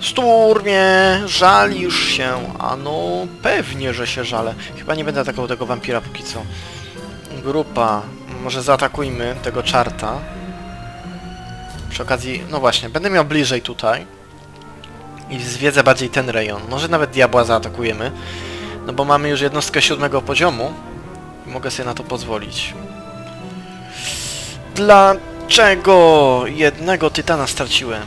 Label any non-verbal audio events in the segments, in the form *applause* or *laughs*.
Sturmie, żalisz się. A no, pewnie, że się żalę. Chyba nie będę atakował tego wampira póki co. Grupa. Może zaatakujmy tego czarta. Przy okazji, no właśnie, będę miał bliżej tutaj. I zwiedzę bardziej ten rejon. Może nawet diabła zaatakujemy. No bo mamy już jednostkę siódmego poziomu. I mogę sobie na to pozwolić. Dlaczego jednego tytana straciłem?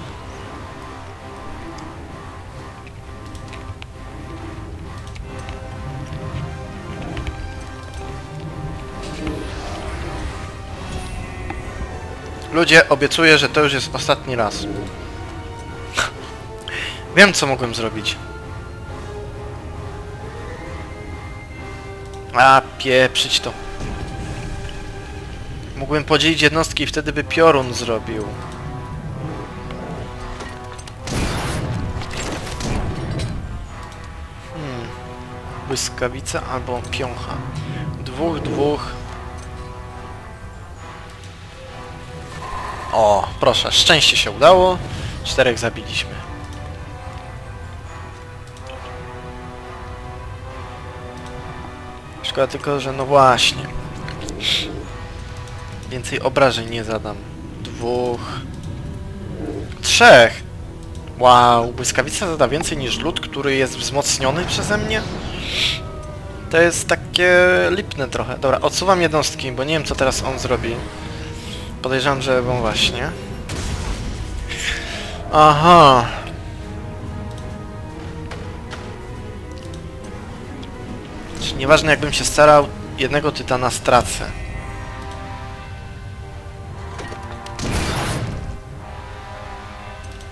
Ludzie, obiecuję, że to już jest ostatni raz. Wiem, co mogłem zrobić. A, pieprzyć to. Mógłbym podzielić jednostki i wtedy by piorun zrobił. Hmm. Błyskawica albo piącha. Dwóch, dwóch. O, proszę, szczęście się udało. Czterech zabiliśmy. Szkoda tylko, że no właśnie. Więcej obrażeń nie zadam. Dwóch... Trzech! Wow, błyskawica zada więcej niż lód, który jest wzmocniony przeze mnie? To jest takie lipne trochę. Dobra, odsuwam jednostki, bo nie wiem co teraz on zrobi. Podejrzewam, że wą właśnie. Aha. Nieważne jakbym się starał, jednego tytana stracę.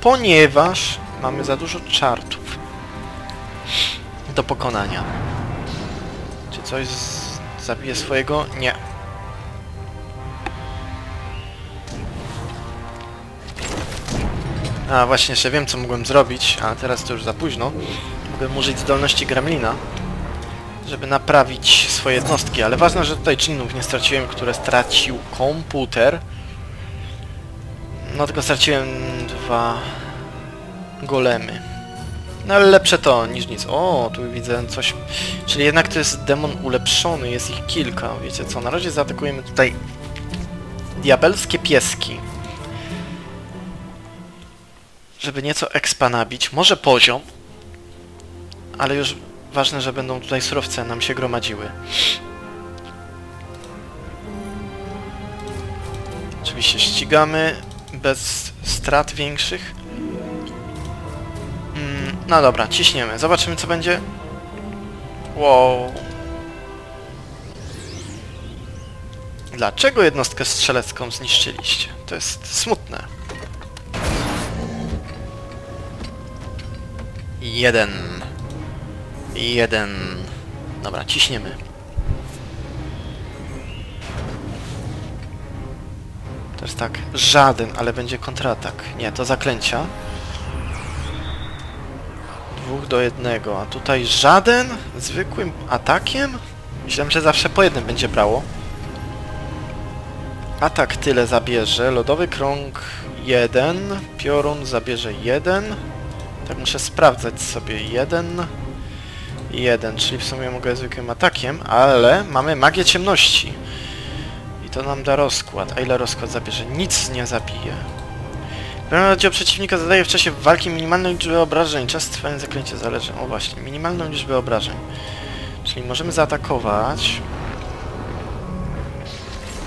Ponieważ mamy za dużo czartów do pokonania. Czy coś zabije swojego? Nie. A właśnie, jeszcze wiem co mogłem zrobić, a teraz to już za późno. Mogłem użyć zdolności Gremlina, żeby naprawić swoje jednostki, ale ważne, że tutaj czynów nie straciłem, które stracił komputer. No tylko straciłem dwa golemy. No ale lepsze to niż nic. O, tu widzę coś... Czyli jednak to jest demon ulepszony, jest ich kilka. Wiecie co, na razie zaatakujemy tutaj diabelskie pieski żeby nieco expa nabić, może poziom, ale już ważne, że będą tutaj surowce nam się gromadziły. Oczywiście ścigamy bez strat większych. Mm, no dobra, ciśniemy. Zobaczymy co będzie. Wow. Dlaczego jednostkę strzelecką zniszczyliście? To jest smutne. Jeden. Jeden. Dobra, ciśniemy. To jest tak, żaden, ale będzie kontratak. Nie, to zaklęcia. Dwóch do jednego, a tutaj żaden? Zwykłym atakiem? Myślałem, że zawsze po jednym będzie brało. Atak tyle zabierze, lodowy krąg jeden, piorun zabierze jeden. Tak muszę sprawdzać sobie. Jeden... Jeden, czyli w sumie mogę zwykłym atakiem, ale mamy magię ciemności. I to nam da rozkład. A ile rozkład zabierze? Nic nie zabije. Pełnoradio przeciwnika zadaje w czasie walki minimalną liczbę obrażeń. Czas trwania zaklęcia zależy... O właśnie, minimalną liczbę obrażeń. Czyli możemy zaatakować.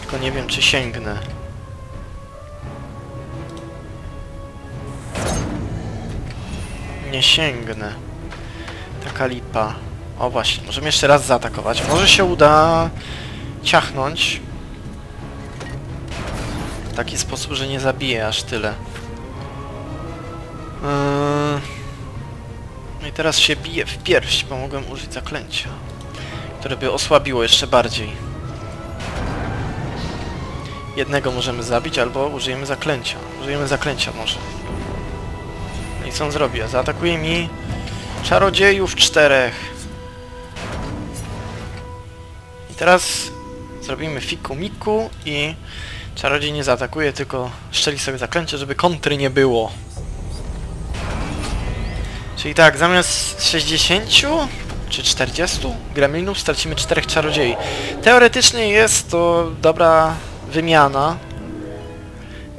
Tylko nie wiem, czy sięgnę. Nie sięgnę. Taka lipa. O właśnie, możemy jeszcze raz zaatakować. Może się uda ciachnąć w taki sposób, że nie zabije aż tyle. Yy... No i teraz się bije w pierś, bo mogłem użyć zaklęcia, które by osłabiło jeszcze bardziej. Jednego możemy zabić, albo użyjemy zaklęcia. Użyjemy zaklęcia może. I co on zrobi? Zaatakuje mi czarodziejów czterech. I teraz zrobimy fiku miku i czarodziej nie zaatakuje, tylko szczeli sobie zaklęcie, żeby kontry nie było. Czyli tak, zamiast 60 czy 40 gremlinów stracimy 4 czarodziei. Teoretycznie jest to dobra wymiana.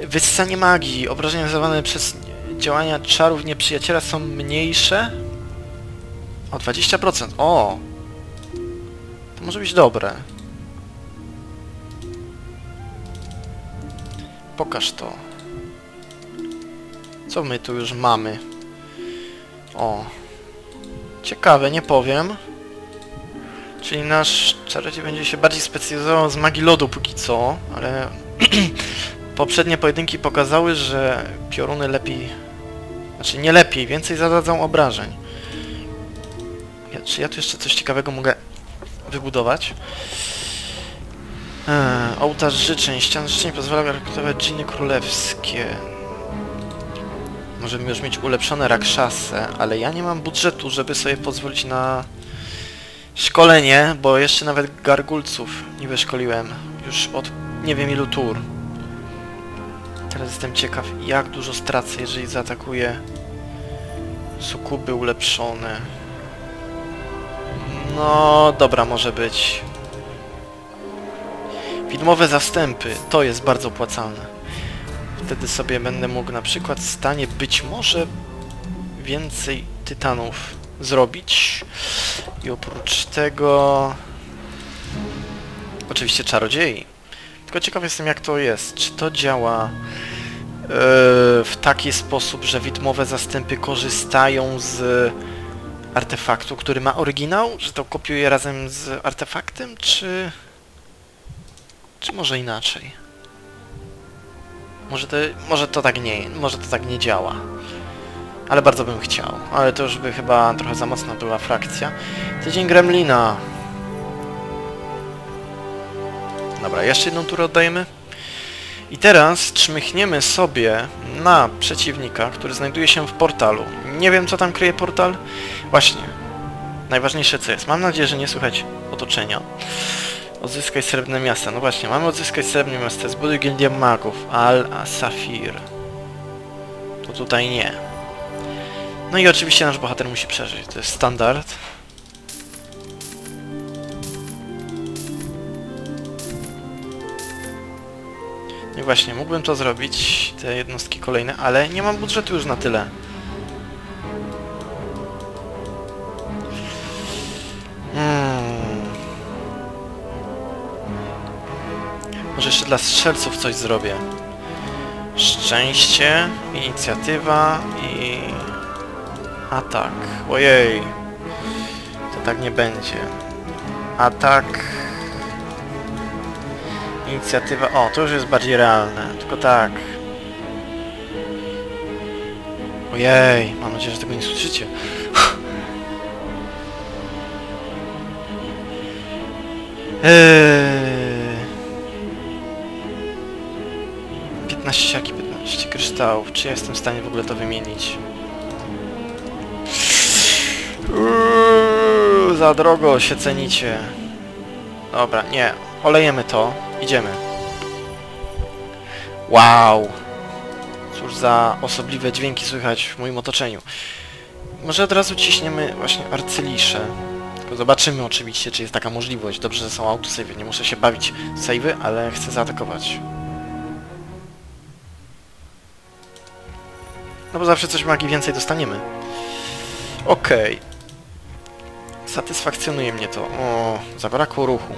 Wyssanie magii. Obrażenia wywołane przez działania czarów nieprzyjaciela są mniejsze. O 20%. O! To może być dobre. Pokaż to. Co my tu już mamy? O. Ciekawe, nie powiem. Czyli nasz czarodziej będzie się bardziej specjalizował z magii lodu póki co, ale *clears throat* poprzednie pojedynki pokazały, że pioruny lepiej... Znaczy nie lepiej, więcej zadadzą obrażeń. Ja, czy ja tu jeszcze coś ciekawego mogę wybudować? Eee, ołtarz życzeń. Ścian życzeń pozwala rekrutawać dżiny królewskie. Możemy już mieć ulepszone rakszasy, ale ja nie mam budżetu, żeby sobie pozwolić na szkolenie, bo jeszcze nawet gargulców nie wyszkoliłem. Już od nie wiem ilu tur. Teraz jestem ciekaw, jak dużo stracę, jeżeli zaatakuję sukuby ulepszone. No, dobra, może być. Widmowe zastępy, to jest bardzo opłacalne. Wtedy sobie będę mógł na przykład w stanie być może więcej tytanów zrobić. I oprócz tego... Oczywiście czarodziei. Tylko ciekaw jestem jak to jest. Czy to działa yy, w taki sposób, że widmowe zastępy korzystają z artefaktu, który ma oryginał? Że to kopiuje razem z artefaktem, czy... Czy może inaczej? Może to, może to tak nie, może to tak nie działa. Ale bardzo bym chciał. Ale to już by chyba trochę za mocna była frakcja. Tydzień Gremlina. Dobra, jeszcze jedną turę oddajemy. I teraz czmychniemy sobie na przeciwnika, który znajduje się w portalu. Nie wiem, co tam kryje portal. Właśnie. Najważniejsze co jest. Mam nadzieję, że nie słychać otoczenia. Odzyskaj srebrne miasta. No właśnie, mamy odzyskać srebrne miasta. Zbuduj gildię magów. Al-Safir. To tutaj nie. No i oczywiście nasz bohater musi przeżyć. To jest standard. I właśnie, mógłbym to zrobić, te jednostki kolejne, ale nie mam budżetu już na tyle. Hmm. Może jeszcze dla strzelców coś zrobię. Szczęście, inicjatywa i... Atak. Ojej. To tak nie będzie. Atak. Inicjatywa... O, to już jest bardziej realne. Tylko tak. Ojej, mam nadzieję, że tego nie słyszycie. *laughs* Eee... 15 siaki, 15 kryształów. Czy ja jestem w stanie w ogóle to wymienić? Uuu, za drogo się cenicie. Dobra, nie. Olejemy to. Idziemy. Wow! Cóż za osobliwe dźwięki słychać w moim otoczeniu. Może od razu ciśniemy właśnie arcylisze. Tylko zobaczymy oczywiście, czy jest taka możliwość. Dobrze, że są autosave. Nie muszę się bawić savey, ale chcę zaatakować. No bo zawsze coś magii więcej dostaniemy. Okej. Okay. Satysfakcjonuje mnie to. O, zabrakło ruchu.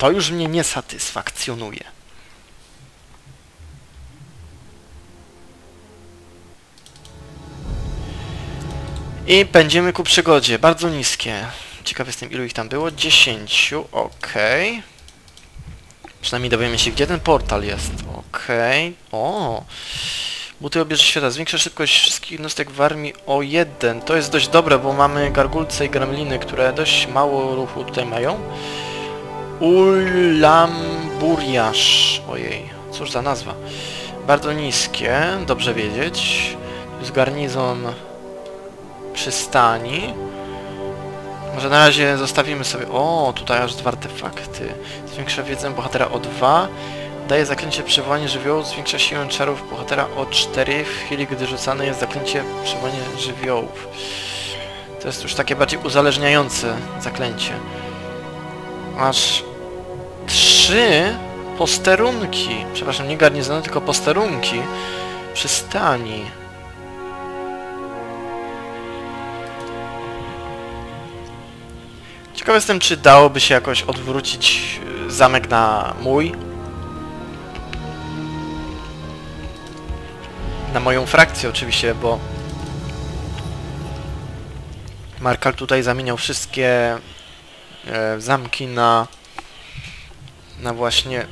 To już mnie nie satysfakcjonuje. I pędzimy ku przygodzie. Bardzo niskie. Ciekaw jestem, ilu ich tam było. 10. Okej. Okay. Przynajmniej dowiemy się, gdzie ten portal jest. Okay. O. Buty obierze świata. Zwiększa szybkość wszystkich jednostek w armii o jeden. To jest dość dobre, bo mamy gargulce i gremliny, które dość mało ruchu tutaj mają. Ulamburiasz. Ojej, cóż za nazwa. Bardzo niskie, dobrze wiedzieć. Jest garnizon przystani. Może na razie zostawimy sobie... O, tutaj aż dwa artefakty. Zwiększa wiedzę bohatera o 2. Daje zaklęcie przywołanie żywiołów, zwiększa siłę czarów bohatera o 4 w chwili, gdy rzucane jest zaklęcie przywołanie żywiołów. To jest już takie bardziej uzależniające zaklęcie. Aż trzy posterunki, przepraszam, nie garnizony, tylko posterunki przystani. Ciekaw jestem, czy dałoby się jakoś odwrócić y, zamek na mój. Na moją frakcję oczywiście, bo Markal tutaj zamieniał wszystkie e, zamki na na właśnie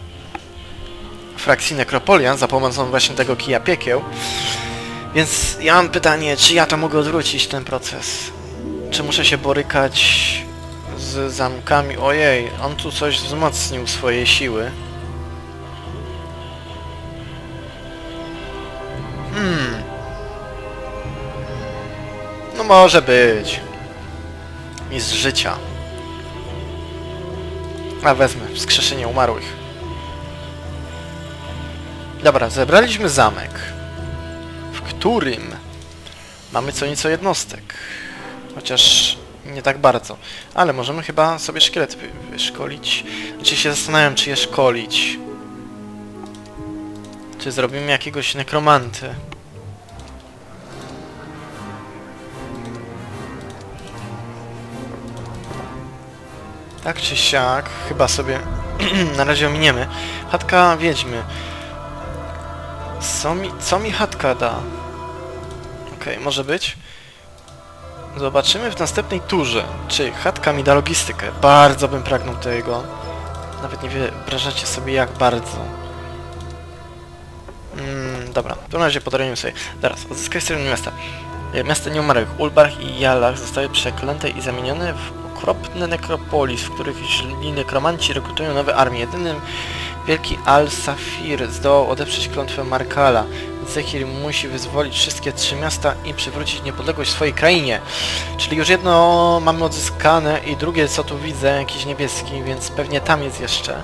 frakcji Nekropolia za pomocą właśnie tego kija piekieł. Więc ja mam pytanie, czy ja to mogę odwrócić ten proces? Czy muszę się borykać z zamkami? Ojej, on tu coś wzmocnił swoje siły. Hmm. No może być. Mistrz życia. A wezmę, wskrzeszenie umarłych. Dobra, zebraliśmy zamek, w którym mamy co nieco jednostek. Chociaż nie tak bardzo. Ale możemy chyba sobie szkielet wy wyszkolić. Znaczy się zastanawiam, czy je szkolić. Czy zrobimy jakiegoś nekromanty. Tak czy siak, chyba sobie *clears throat* na razie ominiemy. Chatka wiedźmy. Co mi, co mi chatka da? Okej, okay, może być. Zobaczymy w następnej turze, czy chatka mi da logistykę. Bardzo bym pragnął tego. Nawet nie wyobrażacie sobie jak bardzo. Mm, dobra, w takim razie podarujemy sobie. Teraz, odzyskaj stronę miasta. Miasta nieumarłych, Ulbach i Jalach zostały przeklęte i zamienione w okropny nekropolis, w których źli nekromanci rekrutują nowe armie. Jedynym wielki Al-Safir zdołał odeprzeć klątwę Markala. Zechir musi wyzwolić wszystkie trzy miasta i przywrócić niepodległość swojej krainie. Czyli już jedno mamy odzyskane i drugie co tu widzę, jakiś niebieski, więc pewnie tam jest jeszcze.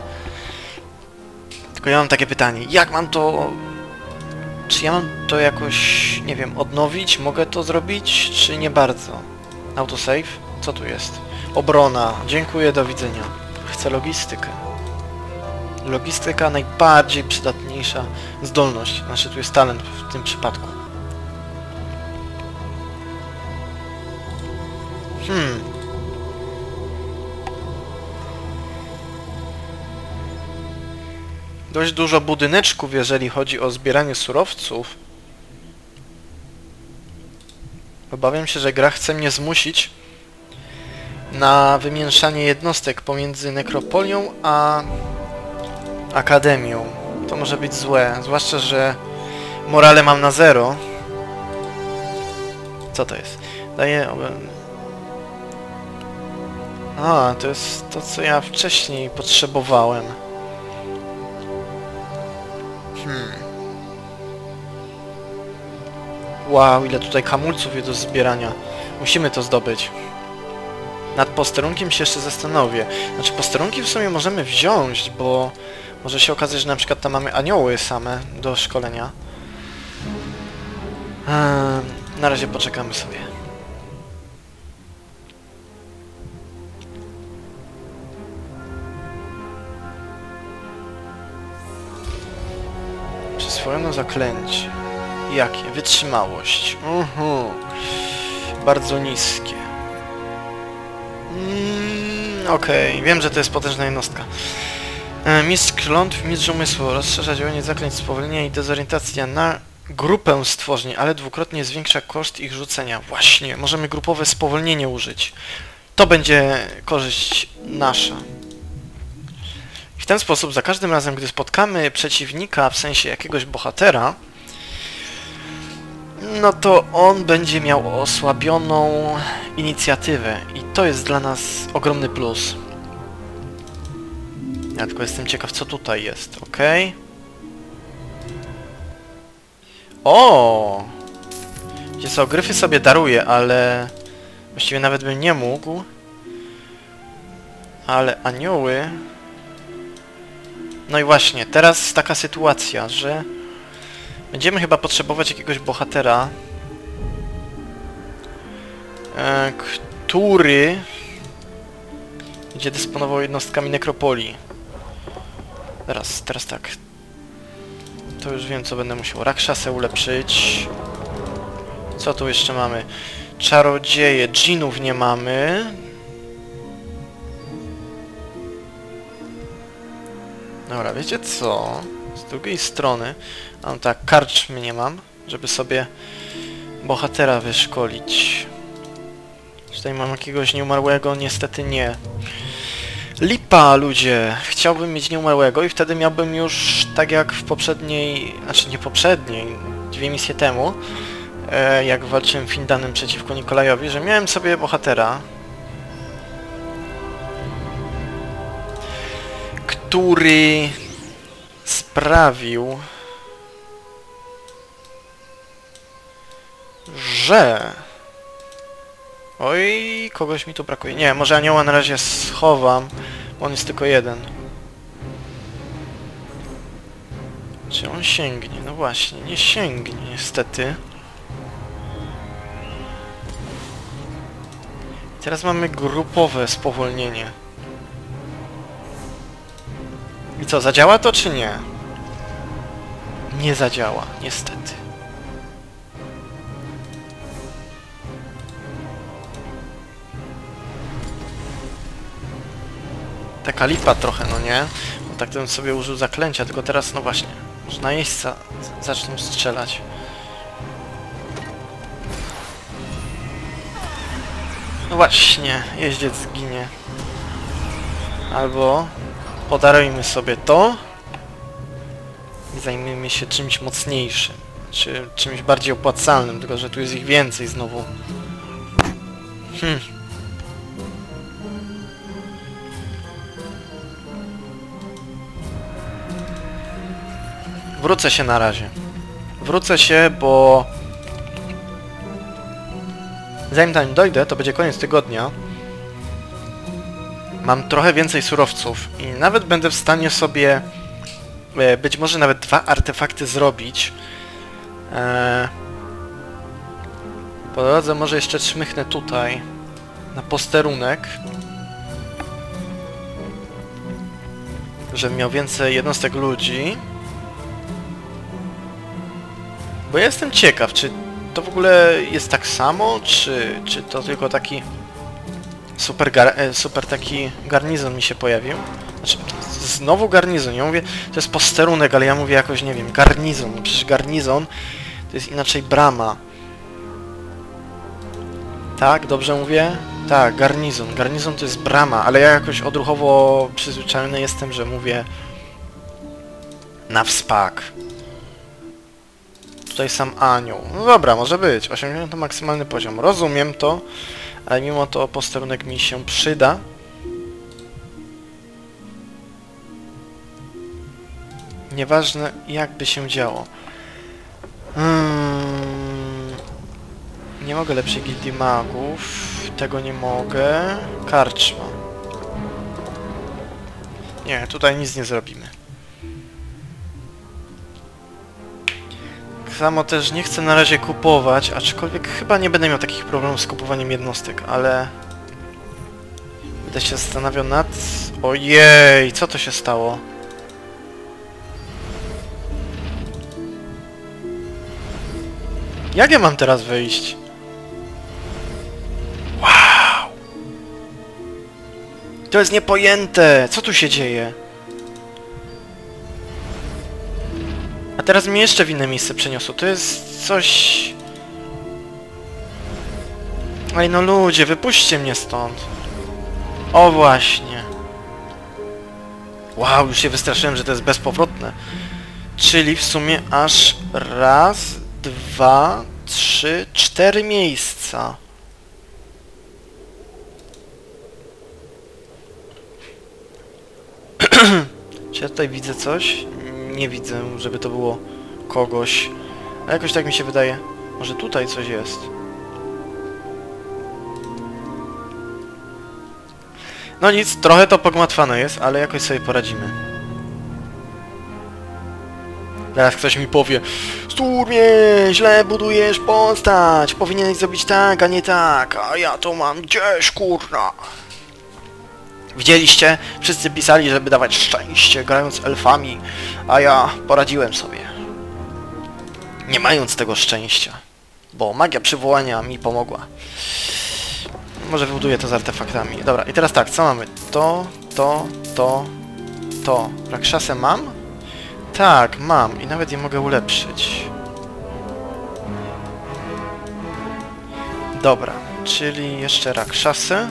Tylko ja mam takie pytanie, jak mam to... Czy ja mam to jakoś, nie wiem, odnowić? Mogę to zrobić, czy nie bardzo? Autosave? Co tu jest? Obrona. Dziękuję, do widzenia. Chcę logistykę. Logistyka najbardziej przydatniejsza zdolność. Znaczy tu jest talent w tym przypadku. Hmm. Dość dużo budyneczków, jeżeli chodzi o zbieranie surowców. Obawiam się, że gra chce mnie zmusić na wymieszanie jednostek pomiędzy nekropolią a akademią. To może być złe, zwłaszcza, że morale mam na zero. Co to jest? Daję... A, to jest to, co ja wcześniej potrzebowałem. Hmm. Wow, ile tutaj kamulców jest do zbierania. Musimy to zdobyć. Nad posterunkiem się jeszcze zastanowię. Znaczy posterunki w sumie możemy wziąć, bo może się okazać, że na przykład tam mamy anioły same do szkolenia. Ehm, na razie poczekamy sobie. Przyswojono zaklęcie. Jakie? Wytrzymałość. Uh mhm. Bardzo niskie. Mm, Okej, okay. wiem, że to jest potężna jednostka. E, mistrz klątw, mistrz umysłu. Rozszerza działanie zaklęć spowolnienia i dezorientacja na grupę stworzeń, ale dwukrotnie zwiększa koszt ich rzucenia. Właśnie, możemy grupowe spowolnienie użyć. To będzie korzyść nasza. I w ten sposób za każdym razem, gdy spotkamy przeciwnika, w sensie jakiegoś bohatera, no to on będzie miał osłabioną inicjatywę i to jest dla nas ogromny plus. Ja tylko jestem ciekaw, co tutaj jest, ok? O! Gdzie są gryfy sobie daruję, ale... Właściwie nawet bym nie mógł. Ale anioły... No i właśnie, teraz taka sytuacja, że będziemy chyba potrzebować jakiegoś bohatera, e, który będzie dysponował jednostkami nekropolii. Teraz, teraz tak. To już wiem, co będę musiał. Rakshasę ulepszyć. Co tu jeszcze mamy? Czarodzieje. Dżinów nie mamy. Dobra, wiecie co? Z drugiej strony... No tak, karczmy nie mam, żeby sobie bohatera wyszkolić. Czy tutaj mam jakiegoś nieumarłego? Niestety nie. Lipa, ludzie! Chciałbym mieć nieumarłego i wtedy miałbym już, tak jak w poprzedniej, znaczy nie poprzedniej, dwie misje temu, e, jak walczyłem Findanem przeciwko Nikolajowi, że miałem sobie bohatera, który sprawił, że... Oj, kogoś mi tu brakuje. Nie, może anioła na razie schowam, bo on jest tylko jeden. Czy on sięgnie? No właśnie, nie sięgnie niestety. Teraz mamy grupowe spowolnienie. I co, zadziała to czy nie? Nie zadziała, niestety. Taka lipa trochę, no nie? Bo tak bym sobie użył zaklęcia, tylko teraz, no właśnie, może na jeźdźca zaczną strzelać. No właśnie, jeździec zginie. Albo podarujmy sobie to i zajmijmy się czymś mocniejszym. Czy czymś bardziej opłacalnym, tylko że tu jest ich więcej znowu. Hmm. Wrócę się na razie. Wrócę się, bo... Zanim tam dojdę, to będzie koniec tygodnia. Mam trochę więcej surowców i nawet będę w stanie sobie e, być może nawet dwa artefakty zrobić. E, po drodze może jeszcze czmychnę tutaj na posterunek. Żebym miał więcej jednostek ludzi. Bo ja jestem ciekaw, czy to w ogóle jest tak samo, czy, czy to tylko taki super, e, super taki garnizon mi się pojawił. Znaczy, znowu garnizon. Ja mówię, to jest posterunek, ale ja mówię jakoś, nie wiem, garnizon. No Przecież garnizon to jest inaczej brama. Tak, dobrze mówię? Tak, garnizon. Garnizon to jest brama, ale ja jakoś odruchowo przyzwyczajony jestem, że mówię na wspak. Tutaj sam anioł. No dobra, może być. 80 to maksymalny poziom. Rozumiem to, ale mimo to posterunek mi się przyda. Nieważne jakby się działo. Hmm. Nie mogę lepszej gildii magów. Tego nie mogę. Karczma. Nie, tutaj nic nie zrobimy. Samo też nie chcę na razie kupować, aczkolwiek chyba nie będę miał takich problemów z kupowaniem jednostek, ale... Będę się zastanawiał nad... Ojej, co to się stało? Jak ja mam teraz wyjść? Wow! To jest niepojęte! Co tu się dzieje? Teraz mnie jeszcze w inne miejsce przeniosło. To jest coś... Ej no ludzie, wypuśćcie mnie stąd. O właśnie. Wow, już się wystraszyłem, że to jest bezpowrotne. Czyli w sumie aż raz, dwa, trzy, cztery miejsca. *clears throat* Czy ja tutaj widzę coś? Nie widzę, żeby to było kogoś. A jakoś tak mi się wydaje. Może tutaj coś jest. No nic, trochę to pogmatwane jest, ale jakoś sobie poradzimy. Zaraz ktoś mi powie Sturmie, źle budujesz postać, powinieneś zrobić tak, a nie tak, a ja to mam gdzieś, kurna. Widzieliście? Wszyscy pisali, żeby dawać szczęście grając elfami, a ja poradziłem sobie. Nie mając tego szczęścia, bo magia przywołania mi pomogła. Może wybuduję to z artefaktami. Dobra, i teraz tak, co mamy? To, to, to, to. Rakshasę mam? Tak, mam i nawet je mogę ulepszyć. Dobra, czyli jeszcze Rakshasę.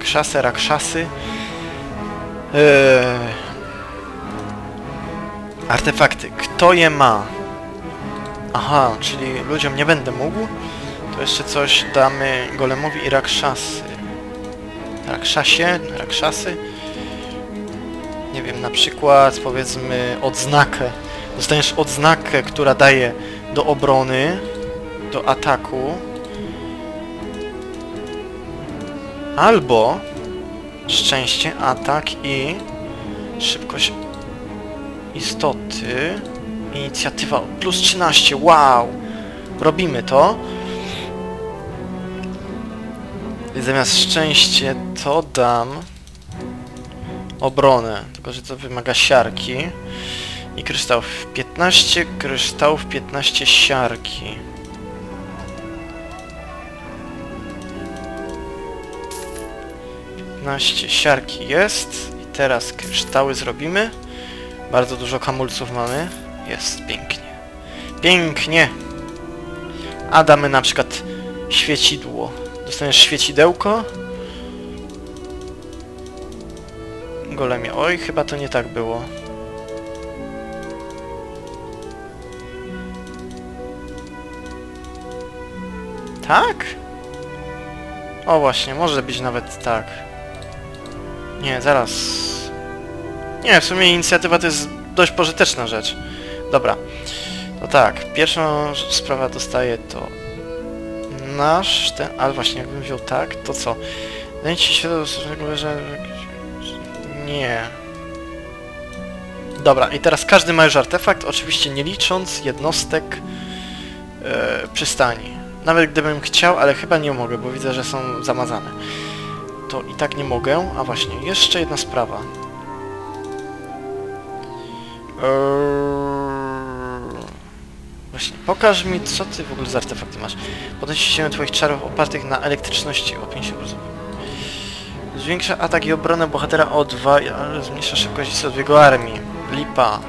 Rakshasy, Rakshasy. Eee... Artefakty. Kto je ma? Aha, czyli ludziom nie będę mógł. To jeszcze coś damy Golemowi i Rakshasy. Rakshasie, Rakshasy. Nie wiem, na przykład powiedzmy odznakę. Dostaniesz odznakę, która daje do obrony, do ataku. Albo szczęście, atak i szybkość istoty. Inicjatywa plus 13. Wow! Robimy to. I zamiast szczęście to dam obronę. Tylko, że to wymaga siarki. I kryształów 15, kryształów 15 siarki. Piętnaście siarki jest. I teraz kryształy zrobimy. Bardzo dużo kamulców mamy. Jest, pięknie. Pięknie! A damy na przykład świecidło. Dostaniesz świecidełko. Golemie. Oj, chyba to nie tak było. Tak? O właśnie, może być nawet tak. Nie, zaraz. Nie, w sumie inicjatywa to jest dość pożyteczna rzecz. Dobra. No tak, pierwszą sprawę dostaję to nasz, ten, ale właśnie jakbym wziął tak, to co? Daje ci światło, że... Nie. Dobra, i teraz każdy ma już artefakt, oczywiście nie licząc jednostek e, przystani. Nawet gdybym chciał, ale chyba nie mogę, bo widzę, że są zamazane. To i tak nie mogę. A właśnie, jeszcze jedna sprawa. Eee... Właśnie, pokaż mi, co ty w ogóle za artefakty masz. Podnosi się twoich czarów opartych na elektryczności o 50%. Zwiększa atak i obronę bohatera o 2, ale zmniejsza szybkość od jego armii. Lipa.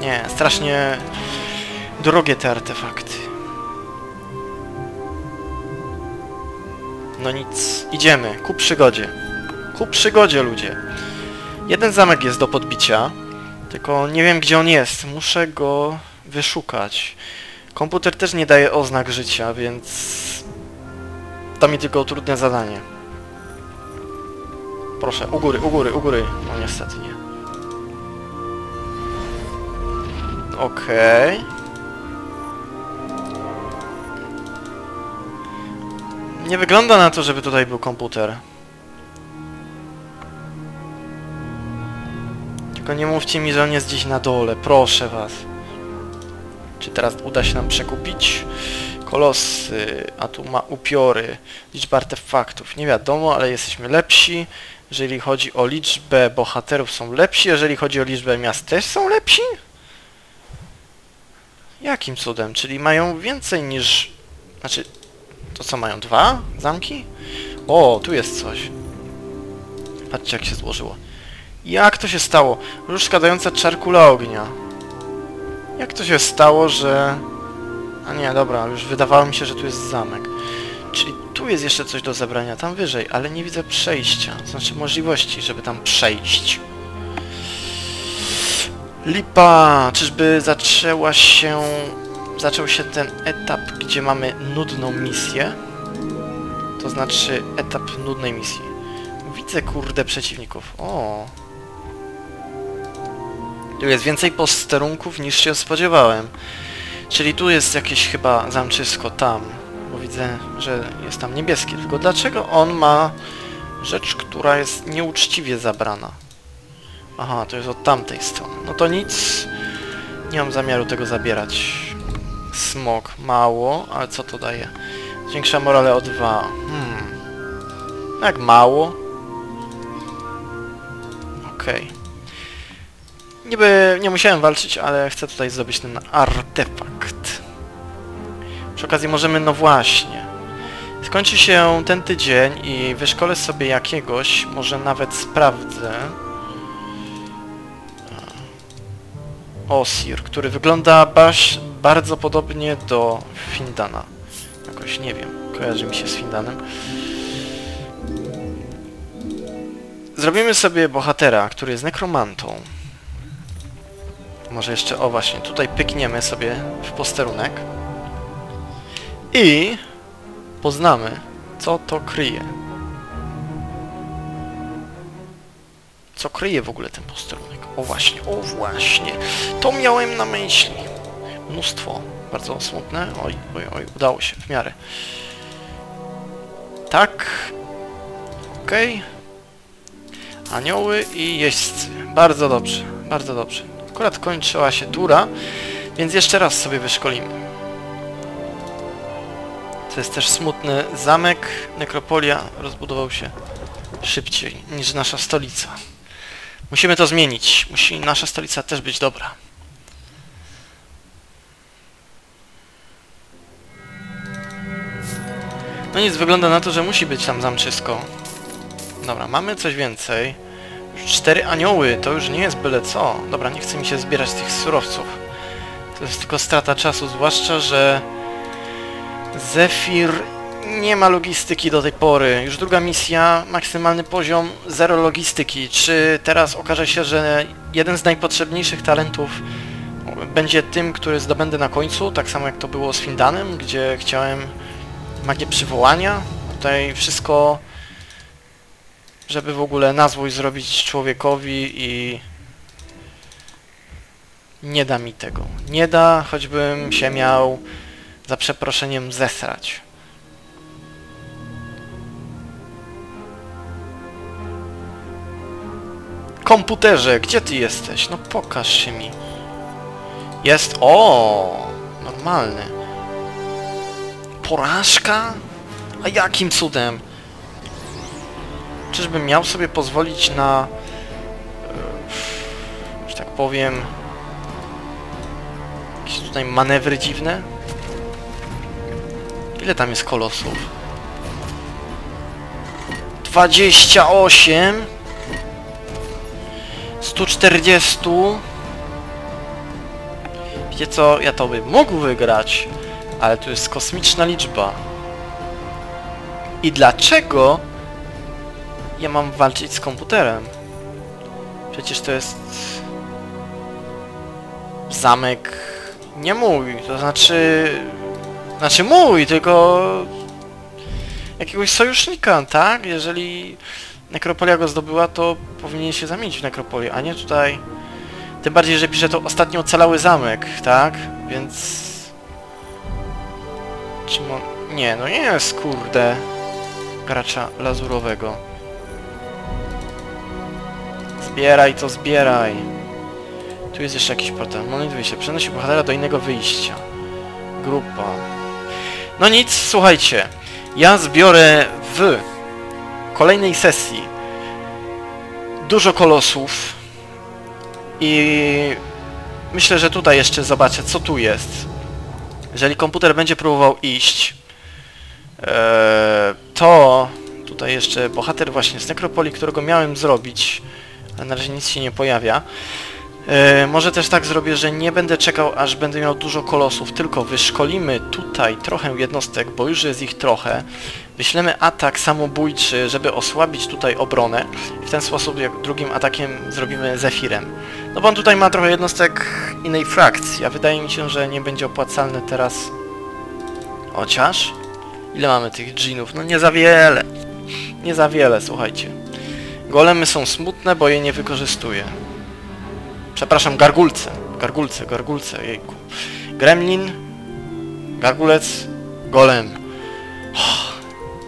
Nie, strasznie drogie te artefakty. No nic, idziemy, ku przygodzie. Ku przygodzie, ludzie. Jeden zamek jest do podbicia, tylko nie wiem gdzie on jest. Muszę go wyszukać. Komputer też nie daje oznak życia, więc to mi tylko utrudnia zadanie. Proszę, u góry, u góry, u góry. No niestety nie. Okej. Okay. Nie wygląda na to, żeby tutaj był komputer. Tylko nie mówcie mi, że on jest gdzieś na dole, proszę was. Czy teraz uda się nam przekupić? Kolosy, a tu ma upiory, liczba artefaktów, nie wiadomo, ale jesteśmy lepsi. Jeżeli chodzi o liczbę bohaterów są lepsi, jeżeli chodzi o liczbę miast też są lepsi? Jakim cudem? Czyli mają więcej niż... Znaczy, to co mają? Dwa zamki? O, tu jest coś. Patrzcie jak się złożyło. Jak to się stało? Różdżka dająca czarkula ognia. Jak to się stało, że... A nie, dobra, już wydawało mi się, że tu jest zamek. Czyli tu jest jeszcze coś do zebrania, tam wyżej, ale nie widzę przejścia. Znaczy możliwości, żeby tam przejść. Lipa! Czyżby zaczęła się... Zaczął się ten etap, gdzie mamy nudną misję? To znaczy etap nudnej misji. Widzę kurde przeciwników. O. Tu jest więcej posterunków niż się spodziewałem. Czyli tu jest jakieś chyba zamczysko tam. Bo widzę, że jest tam niebieskie. Tylko dlaczego on ma rzecz, która jest nieuczciwie zabrana? Aha, to jest od tamtej strony. No to nic Nie mam zamiaru tego zabierać. Smok. Mało, ale co to daje? Zwiększa morale o 2. Hmm. Jak mało. Okej. Niby nie musiałem walczyć, ale chcę tutaj zdobyć ten artefakt. Przy okazji możemy, no właśnie. Skończy się ten tydzień i wyszkolę sobie jakiegoś, może nawet sprawdzę. Osir, który wygląda baś, bardzo podobnie do Findana. Jakoś nie wiem, kojarzy mi się z Findanem. Zrobimy sobie bohatera, który jest nekromantą. Może jeszcze, o właśnie, tutaj pykniemy sobie w posterunek. I poznamy, co to kryje. Co kryje w ogóle ten posterunek? O właśnie, o właśnie. To miałem na myśli. Mnóstwo. Bardzo smutne. Oj, oj, oj, udało się w miarę. Tak. Okej. Okay. Anioły i jeźdźcy. Bardzo dobrze, bardzo dobrze. Akurat kończyła się tura, więc jeszcze raz sobie wyszkolimy. To jest też smutny zamek. Nekropolia rozbudował się szybciej niż nasza stolica. Musimy to zmienić. Musi nasza stolica też być dobra. No nic, wygląda na to, że musi być tam zamczysko. Dobra, mamy coś więcej. Już cztery anioły, to już nie jest byle co. Dobra, nie chce mi się zbierać tych surowców. To jest tylko strata czasu, zwłaszcza, że Zephyr nie ma logistyki do tej pory. Już druga misja, maksymalny poziom, zero logistyki. Czy teraz okaże się, że jeden z najpotrzebniejszych talentów będzie tym, który zdobędę na końcu, tak samo jak to było z Findanem, gdzie chciałem magię przywołania. Tutaj wszystko, żeby w ogóle nazwój zrobić człowiekowi i nie da mi tego. Nie da, choćbym się miał za przeproszeniem zesrać. Komputerze, gdzie ty jesteś? No pokaż się mi. Jest... O, Normalny. Porażka? A jakim cudem? Czyżbym miał sobie pozwolić na... e, że tak powiem... Jakieś tutaj manewry dziwne? Ile tam jest kolosów? 28 140 Wiecie co? Ja to bym mógł wygrać, ale tu jest kosmiczna liczba. I dlaczego ja mam walczyć z komputerem? Przecież to jest... Zamek... Nie mój, to znaczy... Znaczy mój, tylko... Jakiegoś sojusznika, tak? Jeżeli Nekropolia go zdobyła, to powinien się zamienić w Nekropolię, a nie tutaj... Tym bardziej, że pisze to ostatnio ocalały zamek, tak? Więc... Czy mo... Nie, no nie jest, kurde... Gracza lazurowego. Zbieraj to, zbieraj. Tu jest jeszcze jakiś portal. Moment wyjścia. Przenosi bohatera do innego wyjścia. Grupa. No nic, słuchajcie. Ja zbiorę w kolejnej sesji dużo kolosów i myślę, że tutaj jeszcze zobaczę, co tu jest. Jeżeli komputer będzie próbował iść, e, to tutaj jeszcze bohater właśnie z Nekropolii, którego miałem zrobić, ale na razie nic się nie pojawia. E, może też tak zrobię, że nie będę czekał, aż będę miał dużo kolosów, tylko wyszkolimy tutaj trochę jednostek, bo już jest ich trochę. Wyślemy atak samobójczy, żeby osłabić tutaj obronę. W ten sposób jak drugim atakiem zrobimy Zefirem. No bo on tutaj ma trochę jednostek innej frakcji, a wydaje mi się, że nie będzie opłacalny teraz... Chociaż... Ile mamy tych dżinów? No nie za wiele. Nie za wiele, słuchajcie. Golemy są smutne, bo je nie wykorzystuję. Przepraszam, gargulce. Gargulce, gargulce, jejku. Gremlin, gargulec, golem.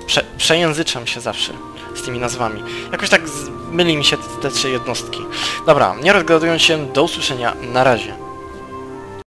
Prze przejęzyczam się zawsze z tymi nazwami. Jakoś tak myli mi się te trzy jednostki. Dobra, nie rozgadując się, do usłyszenia, na razie.